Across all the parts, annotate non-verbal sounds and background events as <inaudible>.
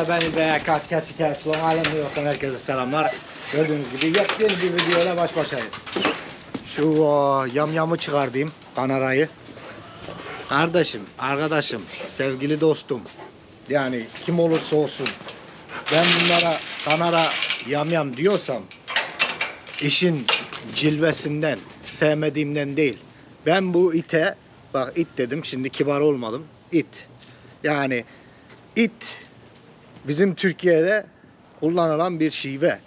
Arkadaşlar? Ben İbrahim Kaç Kaç Hikayesi Long Island New York'tan herkese selamlar. Gördüğünüz gibi yepyeni bir videoyla baş başayız. Şu o, yamyamı çıkardayım, kanarayı. Kardeşim, arkadaşım, sevgili dostum. Yani kim olursa olsun. Ben bunlara kanara yamyam diyorsam işin cilvesinden, sevmediğimden değil. Ben bu ite, bak it dedim şimdi kibar olmadım. It. Yani it bizim Türkiye'de kullanılan bir şive.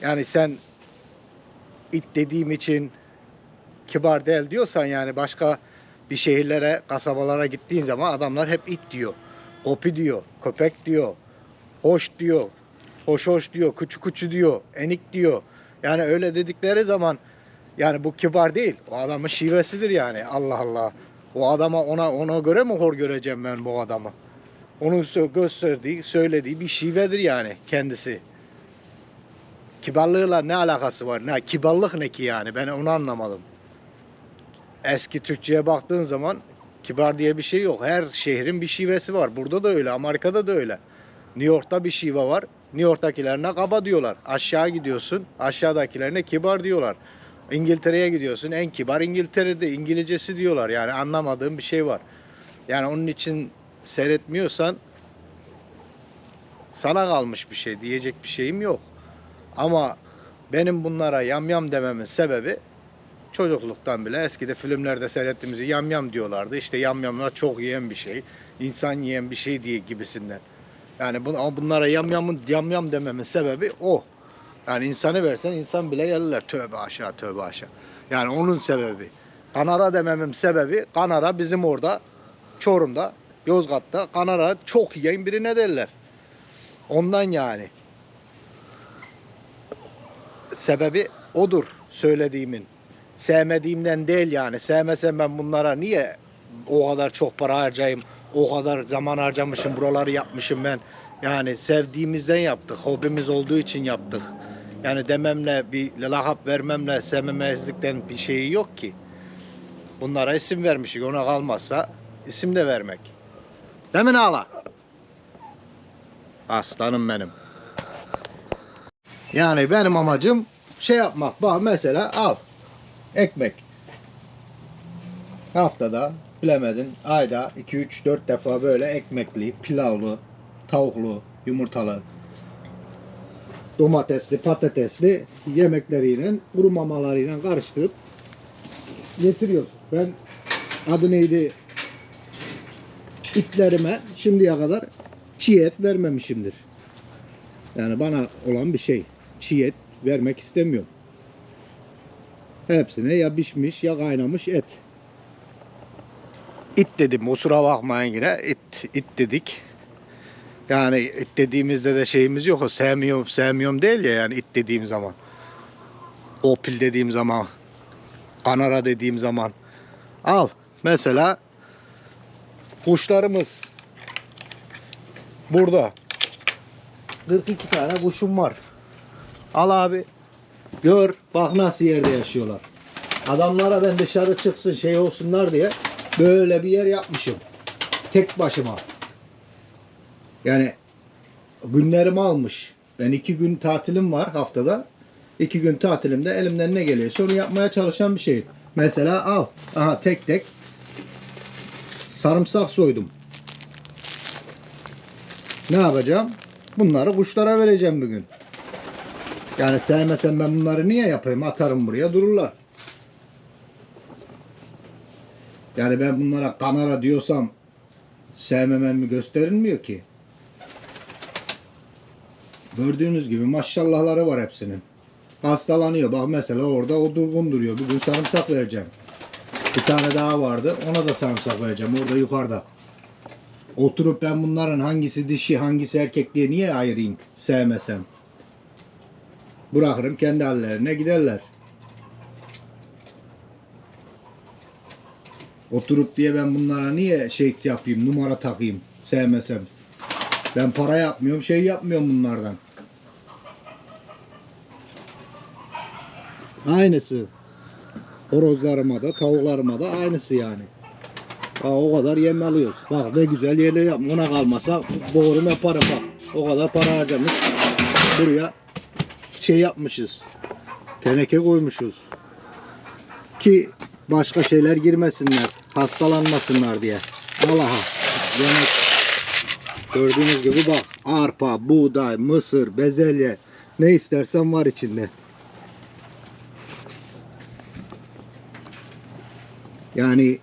Yani sen it dediğim için kibar değil diyorsan yani başka bir şehirlere, kasabalara gittiğin zaman adamlar hep it diyor. Kopi diyor, köpek diyor, hoş diyor, hoş hoş diyor, kuçu kuçu diyor, enik diyor. Yani öyle dedikleri zaman yani bu kibar değil. O adamın şivesidir yani. Allah Allah. O adama ona ona göre mi hor göreceğim ben bu adamı? Onun gösterdiği, söylediği bir şivedir yani kendisi. Kibarlığıyla ne alakası var? Ne kibarlık ne ki yani? Ben onu anlamadım. Eski Türkçeye baktığın zaman kibar diye bir şey yok. Her şehrin bir şivesi var. Burada da öyle, Amerika'da da öyle. New York'ta bir şive var. New York'takilerine kaba diyorlar. Aşağı gidiyorsun, aşağıdakilerine kibar diyorlar. İngiltere'ye gidiyorsun, en kibar İngiltere'de İngilizcesi diyorlar. Yani anlamadığım bir şey var. Yani onun için seyretmiyorsan sana kalmış bir şey diyecek bir şeyim yok. Ama benim bunlara yamyam dememin sebebi çocukluktan bile eskide filmlerde seyrettiğimizi yamyam diyorlardı. İşte yamyamlar çok yiyen bir şey, insan yiyen bir şey diye gibisinden. Yani bun- bunlara yamyamın yamyam dememin sebebi o. Yani insanı versen insan bile gelirler. Tövbe aşağı tövbe aşağı. Yani onun sebebi. Kanara dememin sebebi Kanara bizim orada Çorum'da Yozgat'ta Kanara çok yiyen birine derler. Ondan yani. Sebebi odur söylediğimin. Sevmediğimden değil yani. Sevmesem ben bunlara niye o kadar çok para harcayayım, o kadar zaman harcamışım, buraları yapmışım ben. Yani sevdiğimizden yaptık, hobimiz olduğu için yaptık. Yani dememle, bir lakap vermemle sevmemezlikten bir şeyi yok ki. Bunlara isim vermişik, ona kalmazsa isim de vermek. Değil mi Nala? Aslanım benim. Yani benim amacım şey yapmak. Bak mesela al. Ekmek. Haftada bilemedin ayda 2-3-4 defa böyle ekmekli, pilavlı, tavuklu, yumurtalı, domatesli, patatesli yemekleriyle, kuru mamalarıyla karıştırıp getiriyoruz. Ben adı neydi itlerime şimdiye kadar çiğ et vermemişimdir. Yani bana olan bir şey. Çiğ et vermek istemiyorum. Hepsine ya pişmiş ya kaynamış et. İt dedim kusura bakmayın yine it, it dedik. Yani it dediğimizde de şeyimiz yok. O sevmiyorum sevmiyorum değil ya yani it dediğim zaman. Opil dediğim zaman. Kanara dediğim zaman. Al mesela kuşlarımız burada 42 tane kuşum var. Al abi. Gör bak nasıl yerde yaşıyorlar. Adamlara ben dışarı çıksın şey olsunlar diye böyle bir yer yapmışım. Tek başıma. Yani günlerimi almış. Ben iki gün tatilim var haftada. İki gün tatilimde elimden ne geliyorsa onu yapmaya çalışan bir şey. Mesela al. Aha tek tek sarımsak soydum. Ne yapacağım? Bunları kuşlara vereceğim bugün. Yani sevmesem ben bunları niye yapayım? Atarım buraya dururlar. Yani ben bunlara kanara diyorsam sevmememi gösterilmiyor ki. Gördüğünüz gibi maşallahları var hepsinin. Hastalanıyor. Bak mesela orada o durgun duruyor. Bugün sarımsak vereceğim. Bir tane daha vardı. Ona da sarımsak vereceğim. Orada yukarıda. Oturup ben bunların hangisi dişi hangisi erkek diye niye ayırayım sevmesem. Bırakırım kendi hallerine giderler. Oturup diye ben bunlara niye şey yapayım, numara takayım sevmesem. Ben para yapmıyorum, şey yapmıyorum bunlardan. Aynısı. Horozlarıma da, tavuklarıma da aynısı yani. Bak o kadar yem alıyoruz. Bak ne güzel yerler yapmış. Ona kalmasa boğurum yaparım bak. O kadar para harcamış. Buraya şey yapmışız. Teneke koymuşuz. Ki başka şeyler girmesinler. Hastalanmasınlar diye. Allah'a. Yemek. Gördüğünüz gibi bak. Arpa, buğday, mısır, bezelye. Ne istersen var içinde. Yani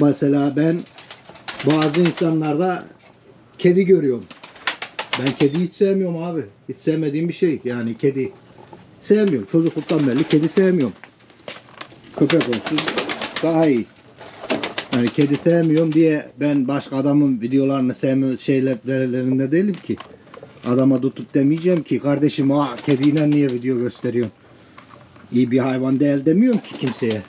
mesela ben bazı insanlarda kedi görüyorum. Ben kedi hiç sevmiyorum abi. Hiç sevmediğim bir şey. Yani kedi sevmiyorum. Çocukluktan beri kedi sevmiyorum. Köpek olsun daha iyi. Yani kedi sevmiyorum diye ben başka adamın videolarını sevme şeylerinde değilim ki. Adama tutup demeyeceğim ki kardeşim ah kediyle niye video gösteriyorsun? İyi bir hayvan değil demiyorum ki kimseye.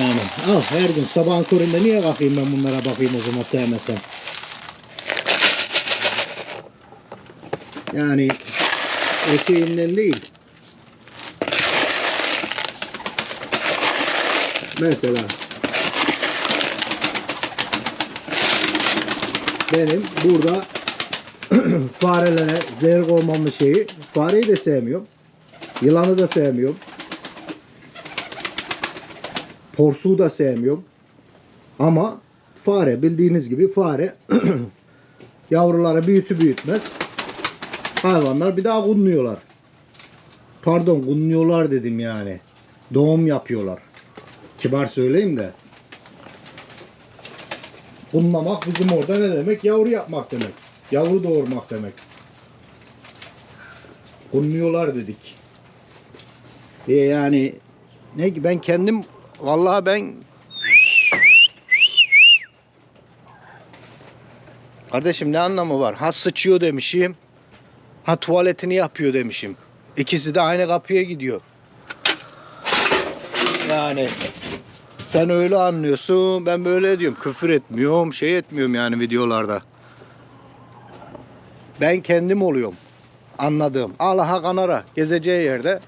Yani al her gün sabahın köründe niye kalkayım ben bunlara bakayım o zaman sevmesem. Yani o şeyinden değil. Mesela benim burada <clears throat> farelere zehir olmamın şeyi fareyi de sevmiyorum. Yılanı da sevmiyorum. Porsuğu da sevmiyorum. Ama fare bildiğiniz gibi fare <clears throat> yavruları büyütü büyütmez. Hayvanlar bir daha kunluyorlar. Pardon kunluyorlar dedim yani. Doğum yapıyorlar. Kibar söyleyeyim de. Kunlamak bizim orada ne demek? Yavru yapmak demek. Yavru doğurmak demek. Kunluyorlar dedik. E yani ne ki ben kendim vallahi ben Kardeşim ne anlamı var? Ha sıçıyor demişim. Ha tuvaletini yapıyor demişim. İkisi de aynı kapıya gidiyor. Yani sen öyle anlıyorsun. Ben böyle diyorum. Küfür etmiyorum. Şey etmiyorum yani videolarda. Ben kendim oluyorum. Anladığım. Allah'a kanara. Gezeceği yerde.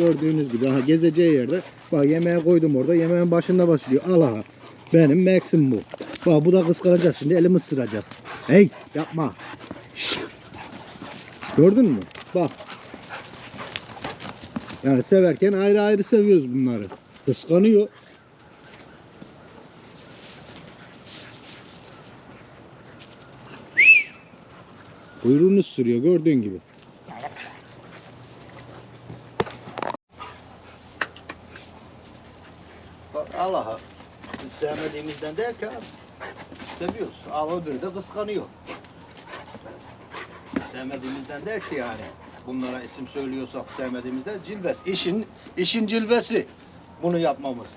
Gördüğünüz gibi. Aha, gezeceği yerde. Bak yemeğe koydum orada. Yemeğin başında başlıyor. Allah'a. Benim Max'im bu. Bak bu da kıskanacak şimdi. Elimi ısıracak. Hey yapma. Şşt. Gördün mü? Bak. Yani severken ayrı ayrı seviyoruz bunları. Kıskanıyor. Kuyruğunu sürüyor gördüğün gibi. Bak Allah'a biz ki abi. Seviyoruz. Ama öbürü de kıskanıyor. Sevmediğimizden değil ki yani. Bunlara isim söylüyorsak sevmediğimizden cilves. İşin, işin cilvesi bunu yapmamız.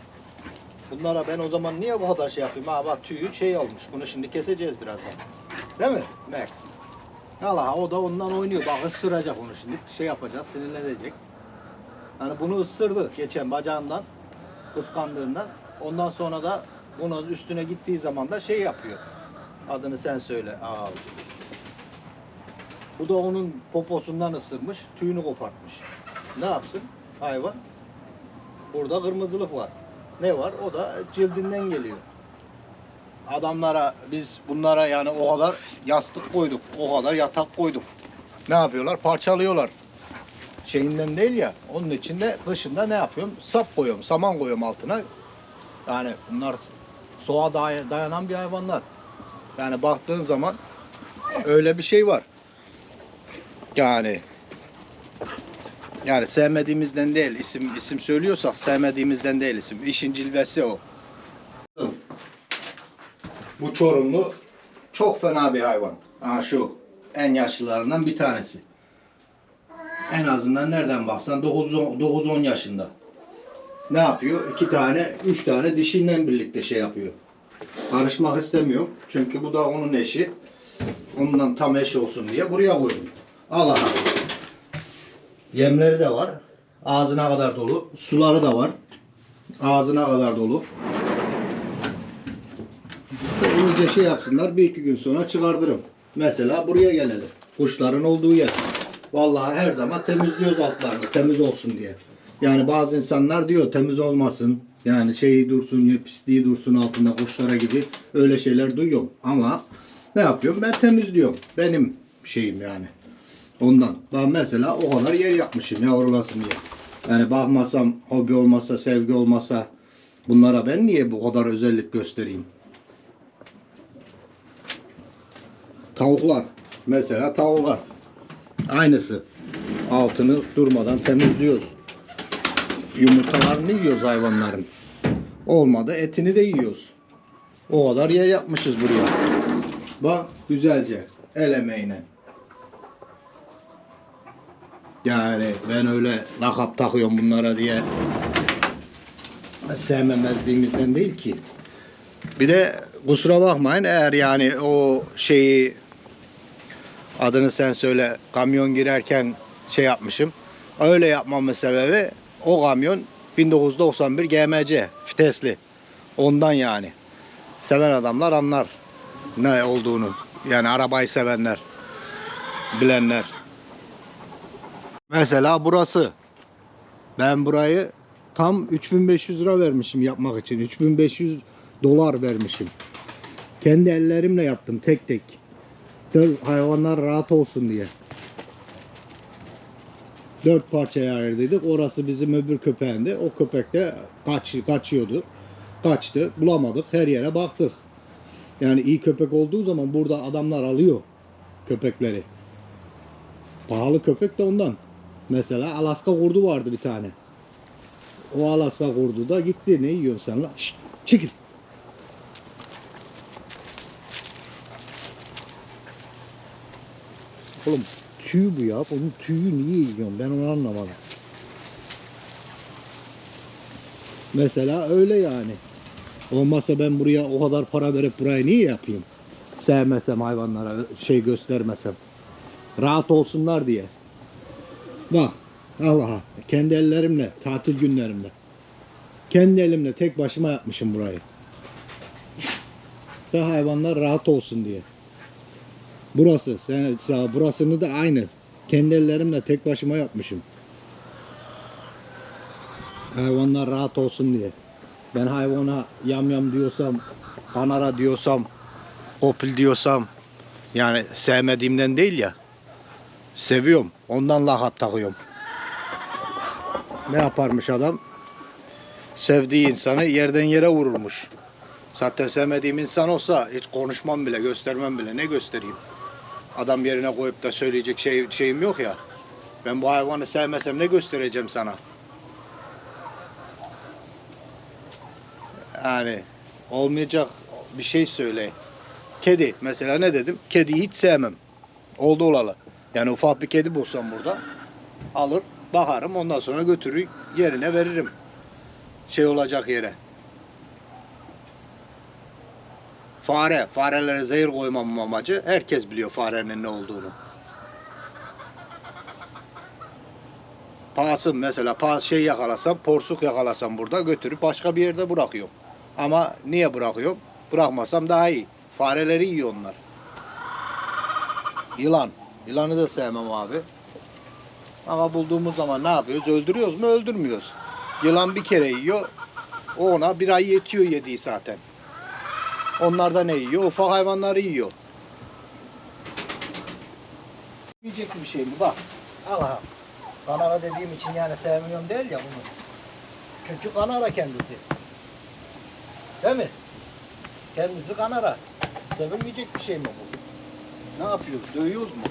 Bunlara ben o zaman niye bu kadar şey yapayım? Ha bak tüyü şey olmuş. Bunu şimdi keseceğiz birazdan. Değil mi Max? Allah o da ondan oynuyor. Bak ısıracak onu şimdi. Şey yapacak, sinirlenecek. Hani bunu ısırdı geçen bacağından, kıskandığından. Ondan sonra da bunun üstüne gittiği zaman da şey yapıyor. Adını sen söyle. Aa. Bu da onun poposundan ısırmış, tüyünü kopartmış. Ne yapsın hayvan? Burada kırmızılık var. Ne var? O da cildinden geliyor. Adamlara biz bunlara yani o kadar yastık koyduk, o kadar yatak koyduk. Ne yapıyorlar? Parçalıyorlar. Şeyinden değil ya. Onun için de kışında ne yapıyorum? Sap koyuyorum, saman koyuyorum altına. Yani bunlar day- dayanan bir hayvanlar. Yani baktığın zaman öyle bir şey var. Yani yani sevmediğimizden değil isim isim söylüyorsak sevmediğimizden değil isim. İşin cilvesi o. Bu Çorumlu çok fena bir hayvan. Ha şu en yaşlılarından bir tanesi. En azından nereden baksan 9-10 yaşında. Ne yapıyor? İki tane, üç tane dişiyle birlikte şey yapıyor. Karışmak istemiyorum. Çünkü bu da onun eşi. Ondan tam eş olsun diye buraya koydum. Allah Allah. Yemleri de var. Ağzına kadar dolu. Suları da var. Ağzına kadar dolu. İyice şey yapsınlar. Bir iki gün sonra çıkardırım. Mesela buraya gelelim. Kuşların olduğu yer. Vallahi her zaman temizliyoruz altlarını. Temiz olsun diye. Yani bazı insanlar diyor temiz olmasın. Yani şeyi dursun pisliği dursun altında kuşlara gibi öyle şeyler duyuyorum. Ama ne yapıyorum? Ben temizliyorum. Benim şeyim yani. Ondan. Ben mesela o kadar yer yapmışım ya orulasın diye. Yani bakmasam, hobi olmasa, sevgi olmasa bunlara ben niye bu kadar özellik göstereyim? Tavuklar. Mesela tavuklar. Aynısı. Altını durmadan temizliyoruz. Yumurtalarını yiyoruz hayvanların. Olmadı etini de yiyoruz. O kadar yer yapmışız buraya. Bak güzelce. El emeğine. Yani ben öyle lakap takıyorum bunlara diye sevmemezliğimizden değil ki. Bir de kusura bakmayın eğer yani o şeyi adını sen söyle kamyon girerken şey yapmışım. Öyle yapmamın sebebi o kamyon 1991 GMC vitesli. Ondan yani. Seven adamlar anlar ne olduğunu. Yani arabayı sevenler, bilenler. Mesela burası. Ben burayı tam 3500 lira vermişim yapmak için. 3500 dolar vermişim. Kendi ellerimle yaptım tek tek. Hayvanlar rahat olsun diye. Dört parçaya ayırdıydık. Orası bizim öbür köpeğinde. O köpek de kaç, kaçıyordu. Kaçtı. Bulamadık. Her yere baktık. Yani iyi köpek olduğu zaman burada adamlar alıyor köpekleri. Pahalı köpek de ondan. Mesela Alaska kurdu vardı bir tane. O Alaska kurdu da gitti. Ne yiyorsun sen lan? Şşt, çekil. Oğlum tüy bu ya. Onun tüyü niye yiyorsun? Ben onu anlamadım. Mesela öyle yani. Olmazsa ben buraya o kadar para verip burayı niye yapayım? Sevmesem hayvanlara şey göstermesem. Rahat olsunlar diye. Bak Allah'a kendi ellerimle tatil günlerimde kendi elimle tek başıma yapmışım burayı. Ve hayvanlar rahat olsun diye. Burası sen burasını da aynı. Kendi ellerimle tek başıma yapmışım. Hayvanlar rahat olsun diye. Ben hayvana yam yam diyorsam, kanara diyorsam, opil diyorsam yani sevmediğimden değil ya. Seviyorum. Ondan lakap takıyorum. Ne yaparmış adam? Sevdiği insanı yerden yere vururmuş. Zaten sevmediğim insan olsa hiç konuşmam bile, göstermem bile. Ne göstereyim? Adam yerine koyup da söyleyecek şey, şeyim yok ya. Ben bu hayvanı sevmesem ne göstereceğim sana? Yani olmayacak bir şey söyle. Kedi mesela ne dedim? Kediyi hiç sevmem. Oldu olalı. Yani ufak bir kedi bulsam burada alır bakarım ondan sonra götürür yerine veririm. Şey olacak yere. Fare. Farelere zehir koymam amacı. Herkes biliyor farenin ne olduğunu. Pahasım mesela pahas şey yakalasam, porsuk yakalasam burada götürüp başka bir yerde bırakıyorum. Ama niye bırakıyorum? Bırakmasam daha iyi. Fareleri yiyor onlar. Yılan. Yılanı da sevmem abi. Ama bulduğumuz zaman ne yapıyoruz? Öldürüyoruz mu? Öldürmüyoruz. Yılan bir kere yiyor. O ona bir ay yetiyor yediği zaten. Onlar da ne yiyor? Ufak hayvanları yiyor. Yiyecek bir şey mi? Bak. Allah. Kanara dediğim için yani sevmiyorum değil ya bunu. Çünkü kanara kendisi. Değil mi? Kendisi kanara. Sevilmeyecek bir şey mi bu? Ne yapıyoruz? Dövüyoruz mu?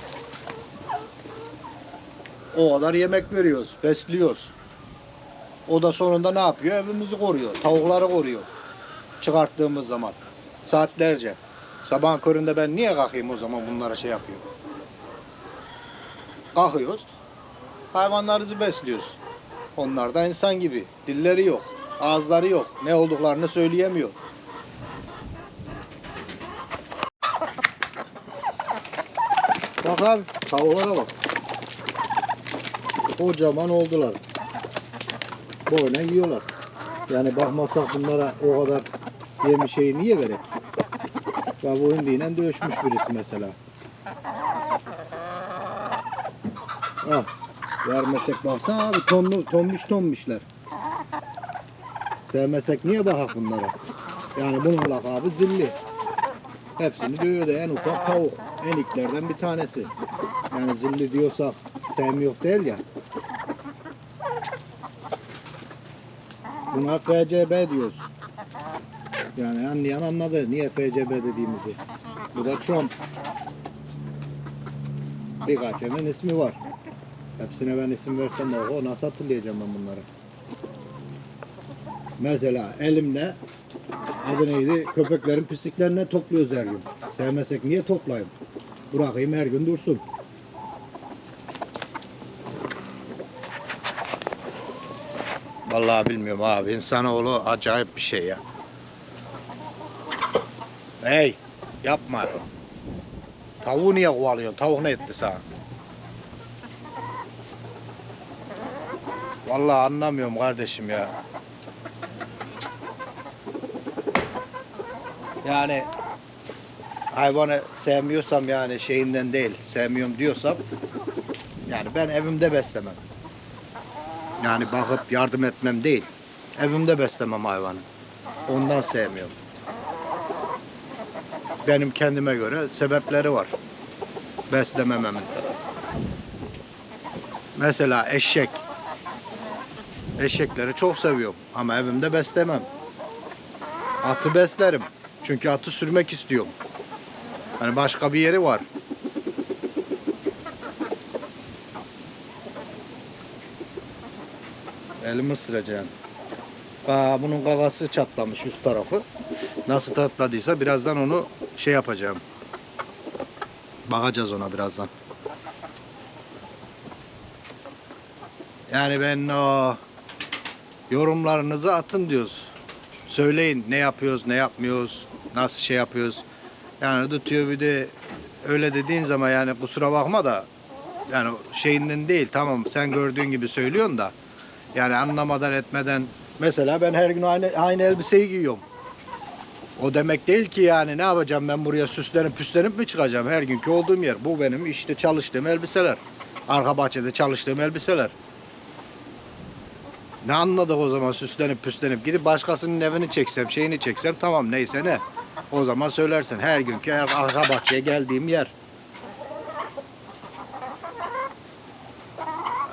O kadar yemek veriyoruz, besliyoruz. O da sonunda ne yapıyor? Evimizi koruyor, tavukları koruyor. Çıkarttığımız zaman. Saatlerce. Sabah köründe ben niye kalkayım o zaman bunlara şey yapıyorum? Kalkıyoruz. Hayvanlarımızı besliyoruz. Onlar da insan gibi. Dilleri yok. Ağızları yok. Ne olduklarını söyleyemiyor. Bak abi tavuklara bak. Kocaman oldular. Boyuna yiyorlar. Yani bakmazsak bunlara o kadar yemi şeyi niye verek? Ya bu hindiyle dövüşmüş birisi mesela. Ah, vermesek baksana abi tonlu, tonmuş tonmuşlar. Sevmesek niye bakak bunlara? Yani bunun lakabı zilli. Hepsini dövüyor da en ufak tavuk. Eniklerden bir tanesi. Yani zilli diyorsak sevmiyor değil ya. Buna FCB diyoruz. Yani anlayan anladı niye FCB dediğimizi. Bu da Trump. Birkaç hemen ismi var. Hepsine ben isim versem o nasıl hatırlayacağım ben bunları. Mesela elimle adı neydi? Köpeklerin pisliklerine topluyoruz her gün. Sevmesek niye toplayayım? Bırakayım her gün dursun. Vallahi bilmiyorum abi. İnsanoğlu acayip bir şey ya. Hey yapma. Tavuğu niye kovalıyorsun? Tavuk ne etti sana? Vallahi anlamıyorum kardeşim ya. Yani hayvanı sevmiyorsam yani şeyinden değil, sevmiyorum diyorsam yani ben evimde beslemem. Yani bakıp yardım etmem değil. Evimde beslemem hayvanı. Ondan sevmiyorum. Benim kendime göre sebepleri var. Beslemememin. Mesela eşek. Eşekleri çok seviyorum ama evimde beslemem. Atı beslerim. Çünkü atı sürmek istiyorum. Hani başka bir yeri var. Elimi ısıracağım. Aa, bunun gagası çatlamış üst tarafı. Nasıl çatladıysa birazdan onu şey yapacağım. Bakacağız ona birazdan. Yani ben o yorumlarınızı atın diyoruz. Söyleyin ne yapıyoruz, ne yapmıyoruz, nasıl şey yapıyoruz. Yani tutuyor bir de öyle dediğin zaman yani kusura bakma da yani şeyinden değil tamam sen gördüğün gibi söylüyorsun da yani anlamadan etmeden mesela ben her gün aynı aynı elbiseyi giyiyorum. O demek değil ki yani ne yapacağım ben buraya süslenip püslenip mi çıkacağım her günkü olduğum yer. Bu benim işte çalıştığım elbiseler. Arka bahçede çalıştığım elbiseler. Ne anladık o zaman süslenip püslenip gidip başkasının evini çeksem şeyini çeksem tamam neyse ne. O zaman söylersin her günkü arka bahçeye geldiğim yer.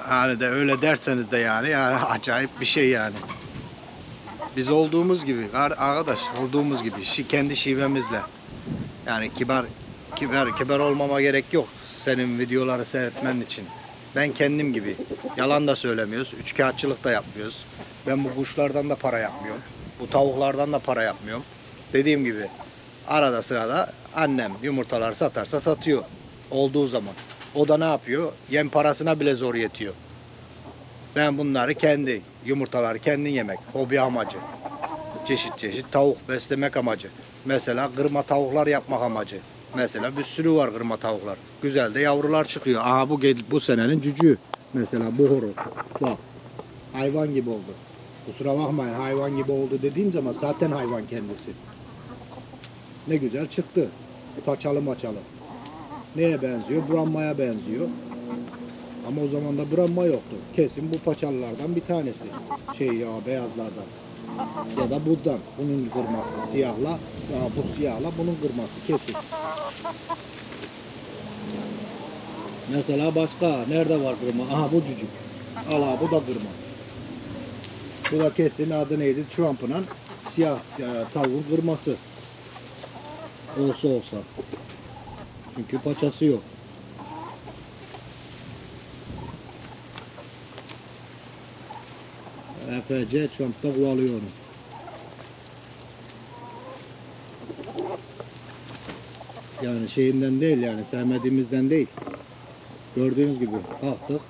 Yani de öyle derseniz de yani yani acayip bir şey yani. Biz olduğumuz gibi ar- arkadaş olduğumuz gibi şi- kendi şivemizle. Yani kibar kibar kibar olmama gerek yok senin videoları seyretmen için. Ben kendim gibi. Yalan da söylemiyoruz. Üçkağıtçılık da yapmıyoruz. Ben bu kuşlardan da para yapmıyorum. Bu tavuklardan da para yapmıyorum. Dediğim gibi arada sırada annem yumurtalar satarsa satıyor. Olduğu zaman. O da ne yapıyor? Yem parasına bile zor yetiyor. Ben bunları kendi yumurtaları kendin yemek. Hobi amacı. Çeşit çeşit tavuk beslemek amacı. Mesela kırma tavuklar yapmak amacı. Mesela bir sürü var kırma tavuklar. Güzel de yavrular çıkıyor. Aha bu bu senenin cücüğü. Mesela bu horoz. Bak. Hayvan gibi oldu. Kusura bakmayın hayvan gibi oldu dediğim zaman zaten hayvan kendisi. Ne güzel çıktı. Paçalı maçalı. Neye benziyor? Brahma'ya benziyor. Ama o zaman da Brahma yoktu. Kesin bu paçalılardan bir tanesi. Şey ya beyazlardan. Ya da buradan. Bunun kırması. Siyahla. Ya bu siyahla bunun kırması kesin. Mesela başka. Nerede var kırma? Aha bu cücük. Ala bu da kırma. Bu da kesin adı neydi? Trump'ın siyah e, tavuğun kırması. Olsa olsa. Çünkü paçası yok. FC Trump'ta kovalıyor onu. Yani şeyinden değil yani sevmediğimizden değil. Gördüğünüz gibi kalktık.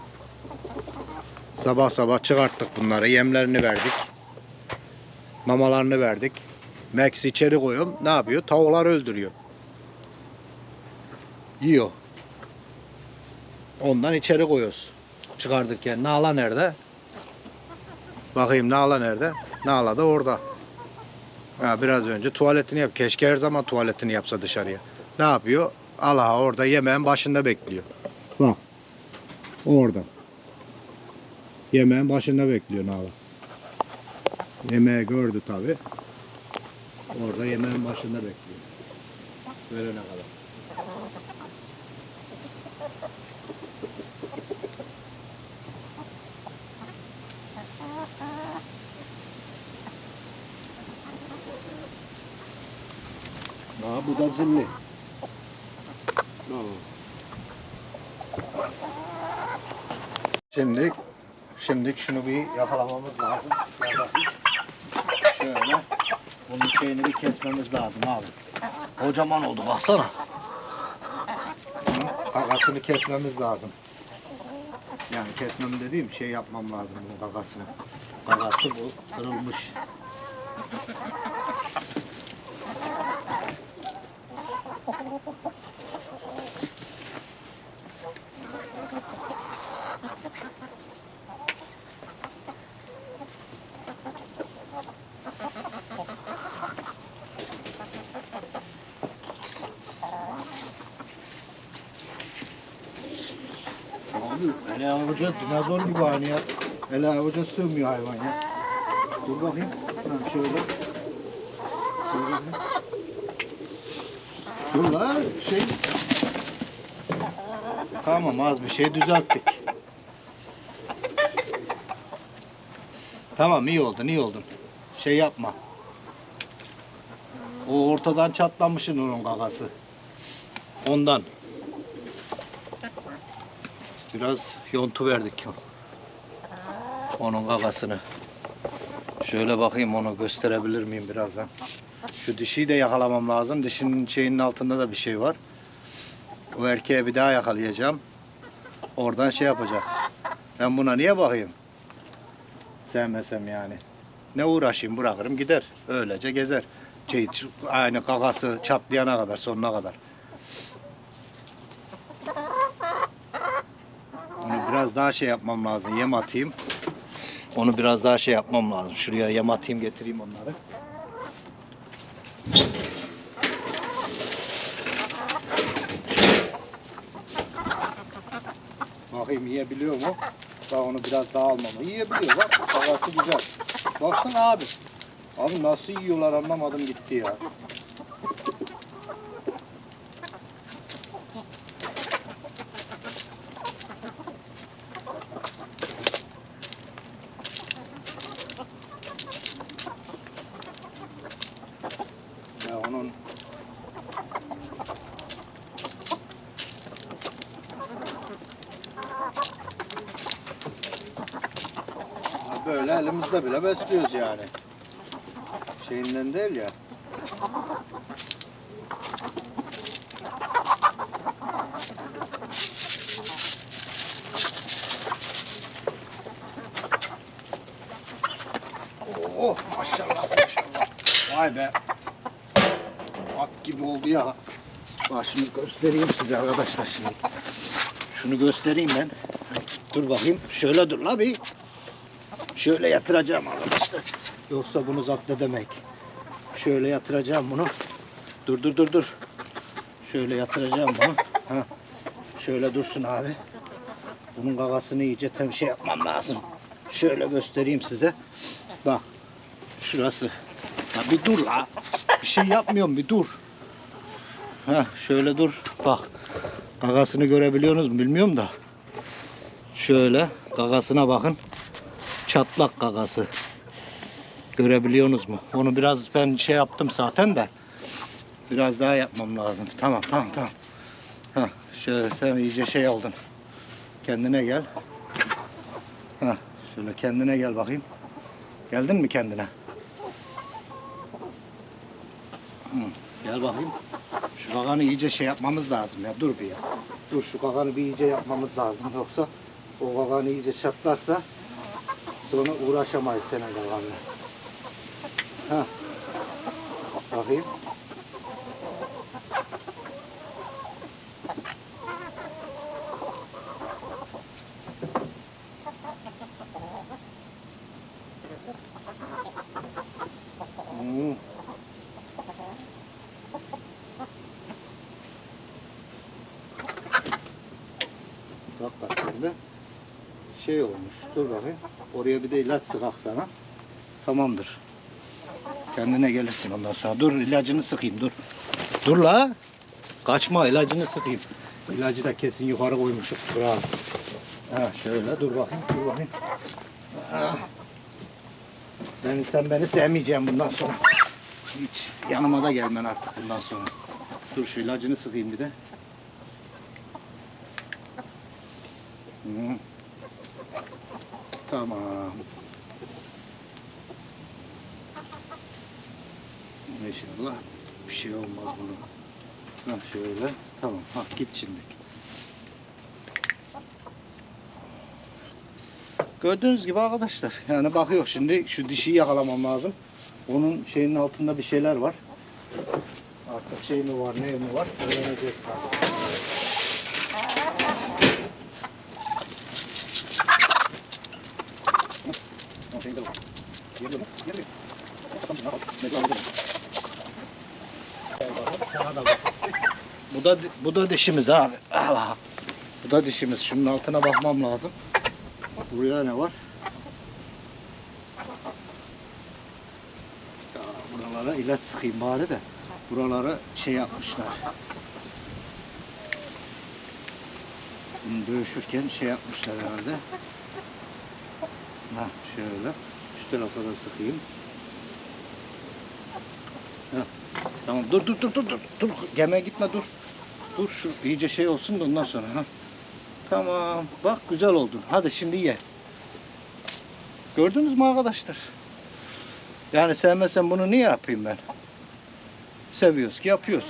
Sabah sabah çıkarttık bunları. Yemlerini verdik. Mamalarını verdik. Max içeri koyuyorum. Ne yapıyor? Tavuklar öldürüyor. Yiyor. Ondan içeri koyuyoruz. Çıkardıkken. Nala nerede? Bakayım Nala nerede? Nala da orada. Ha, biraz önce tuvaletini yap. Keşke her zaman tuvaletini yapsa dışarıya. Ne yapıyor? Allah orada yemeğin başında bekliyor. Bak. Orada. Yemeğin başında bekliyor Nala. Yemeği gördü tabi. Orada yemeğin başında bekliyor. Verene kadar. Aa, bu da zilli. Şimdi şimdi şunu bir yakalamamız lazım. Şöyle. Bunun şeyini bir kesmemiz lazım abi. Kocaman oldu baksana. Kakasını kesmemiz lazım. Yani kesmem dediğim şey yapmam lazım bunun kakasını. Kakası bu kırılmış. Abi ele avuca dinozor gibi aynı ya. Ele avuca sığmıyor hayvan ya. Dur bakayım. Ha, şöyle. Şöyle. Dur la şey. Tamam az bir şey düzelttik. Tamam iyi oldun iyi oldun. Şey yapma. O ortadan çatlamışın onun kakası. Ondan. Biraz yontu verdik. Onun kakasını. Şöyle bakayım onu gösterebilir miyim birazdan. Şu dişiyi de yakalamam lazım. Dişinin şeyinin altında da bir şey var. O erkeğe bir daha yakalayacağım. Oradan şey yapacak. Ben buna niye bakayım? Sevmesem yani. Ne uğraşayım bırakırım gider. Öylece gezer. Şey, aynı kakası çatlayana kadar sonuna kadar. Onu biraz daha şey yapmam lazım. Yem atayım. Onu biraz daha şey yapmam lazım. Şuraya yem atayım getireyim onları. Bakayım yiyebiliyor mu? Bak onu biraz daha almamı. Yiyebiliyor bak. Havası güzel. Baksana abi. Abi nasıl yiyorlar anlamadım gitti. Ya onun Ha, böyle elimizde bile besliyoruz yani. Şeyinden değil ya. Oh maşallah maşallah. Vay be. At gibi oldu ya. Bak şimdi göstereyim size arkadaşlar şimdi. Şunu göstereyim ben. Dur bakayım. Şöyle dur la bir. Şöyle yatıracağım arkadaşlar. Yoksa bunu zapt edemek. Şöyle yatıracağım bunu. Dur dur dur dur. Şöyle yatıracağım bunu. Ha. Şöyle dursun abi. Bunun gagasını iyice tem yapmam lazım. Şöyle göstereyim size. Bak. Şurası. Ya bir dur la. Bir şey yapmıyorum bir dur. Ha şöyle dur. Bak. Gagasını görebiliyorsunuz mu bilmiyorum da. Şöyle gagasına bakın. Çatlak gagası. Görebiliyorsunuz mu? Onu biraz ben şey yaptım zaten de. Biraz daha yapmam lazım. Tamam tamam tamam. Ha, şöyle sen iyice şey oldun. Kendine gel. Ha, şöyle kendine gel bakayım. Geldin mi kendine? Hı, gel bakayım. Şu kakanı iyice şey yapmamız lazım ya. Dur bir ya. Dur şu kakanı bir iyice yapmamız lazım. Yoksa o kakanı iyice çatlarsa sonra uğraşamayız senin kakanla. Ha. Bakayım. Hmm. Hakikaten de şey olmuş. Dur bakayım. Oraya bir de ilaç sıkak sana. Tamamdır. Kendine gelirsin ondan sonra. Dur ilacını sıkayım dur. Dur la. Kaçma ilacını sıkayım. İlacı da kesin yukarı koymuşum. Dur. Ha şöyle dur bakayım dur bakayım. Ah. Ben, sen beni sevmeyeceksin bundan sonra. Hiç yanıma da gelmen artık bundan sonra. Dur şu ilacını sıkayım bir de. Hı. Tamam. İnşallah bir şey olmaz buna. Ha şöyle. Tamam. Ha git şimdi. Gördüğünüz gibi arkadaşlar. Yani bakıyor şimdi şu dişiyi yakalamam lazım. Onun şeyinin altında bir şeyler var. Artık şey mi var, ne mi var öğrenecek. Yerli mi? Yerli. Sana da bak. Bu da bu da dişimiz abi. Allah. Bu da dişimiz. Şunun altına bakmam lazım. Buraya ne var? Ya buralara ilaç sıkayım bari de. Buralara şey yapmışlar. Bunu dövüşürken şey yapmışlar herhalde. Ha şöyle. Şu tarafa da sıkayım. Ha, tamam dur dur dur dur dur. Dur geme gitme dur. Dur şu iyice şey olsun da ondan sonra ha. Tamam. Bak güzel oldun. Hadi şimdi ye. Gördünüz mü arkadaşlar? Yani sevmesen bunu niye yapayım ben? Seviyoruz ki yapıyoruz.